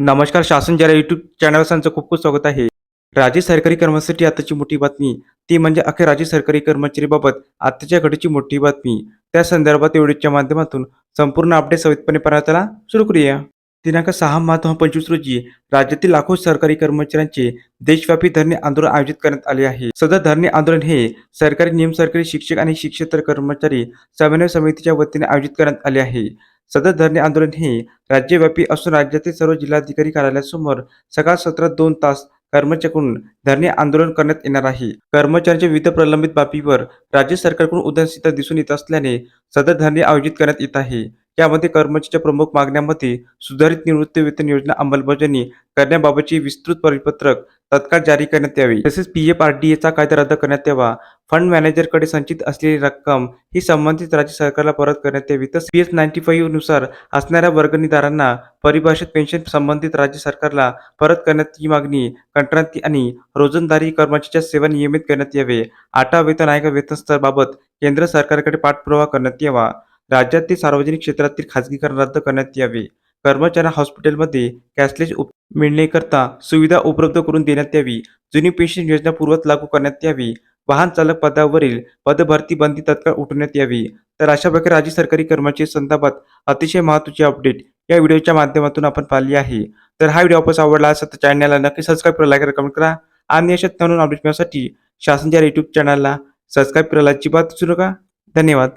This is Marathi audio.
नमस्कार शासन जरा युट्यूब चॅनल त्यांचं खूप खूप स्वागत आहे. राज्य सरकारी कर्मचारी आताची मोठी बातमी. ती म्हणजे अखेर राज्य सरकारी कर्मचारीबाबत आताच्या घडीची मोठी बातमी. त्या संदर्भात एवढीच्या माध्यमातून संपूर्ण अपडेट सवितपणे पाहण्याला सुरू करूया. दिनांक सहा मार्च दोन पंचवीस रोजी राज्यातील लाखो सरकारी कर्मचाऱ्यांचे देशव्यापी धरणे आंदोलन आयोजित करण्यात आले आहे. सदर धरणे आंदोलन हे सरकारी नियम सरकारी शिक्षक आणि शिक्षेतर कर्मचारी समन्वय समितीच्या वतीने आयोजित करण्यात आले आहे. सदर धरणे आंदोलन हे राज्यव्यापी असून राज्यातील सर्व जिल्हाधिकारी कार्यालयासमोर सकाळ सत्रात दोन तास कर्मचाऱ्यांकडून धरणे आंदोलन करण्यात येणार आहे. कर्मचाऱ्यांच्या विविध प्रलंबित बाबीवर राज्य सरकारकडून उदासीनता दिसून येत असल्याने सदर धरणे आयोजित करण्यात येत आहे. यामध्ये कर्मचाऱ्यांच्या प्रमुख मागण्यांमध्ये सुधारित निवृत्ती वेतन योजना अंमलबजावणी करण्याबाबतची विस्तृत परिपत्रक तत्काळ जारी करण्यात यावे. तसेच पी एफ आर डी एचा कायदा रद्द करण्यात यावा. फंड मॅनेजरकडे संचित असलेली रक्कम ही संबंधित राज्य सरकारला परत करण्यात यावी. तसेच पी एस नाईन्टी फाईव्हनुसार असणाऱ्या वर्गणीदारांना परिभाषित पेन्शन संबंधित राज्य सरकारला परत करण्यात ही मागणी कंत्राटी आणि रोजंदारी कर्मचाऱ्याच्या सेवा नियमित करण्यात यावे. आटा वेतन आयोग वेतन स्तराबाबत केंद्र सरकारकडे पाठपुरावा करण्यात यावा. राज्यातील सार्वजनिक क्षेत्रातील खाजगीकरण रद्द करण्यात यावे. कर्मचाऱ्यांना हॉस्पिटलमध्ये कॅशलेस उप मिळण्याकरता सुविधा उपलब्ध करून देण्यात यावी. जुनी पेन्शन योजना पूर्वत लागू करण्यात यावी. वाहन चालक पदावरील पदभरती बंदी तत्काळ उठवण्यात यावी. तर अशा प्रकारे राज्य सरकारी कर्मचारी संदर्भात अतिशय महत्त्वाची अपडेट या व्हिडिओच्या माध्यमातून आपण पाहिली आहे. तर हा व्हिडिओ आपण आवडला असेल तर चॅनलला नक्की सबस्क्राईब करा लाईक करा कमेंट करा आणि अशाच नवीन अपडेट मिळण्यासाठी शासनच्या युट्यूब चॅनलला सबस्क्राईब करायला अजिबात विसरू नका. धन्यवाद.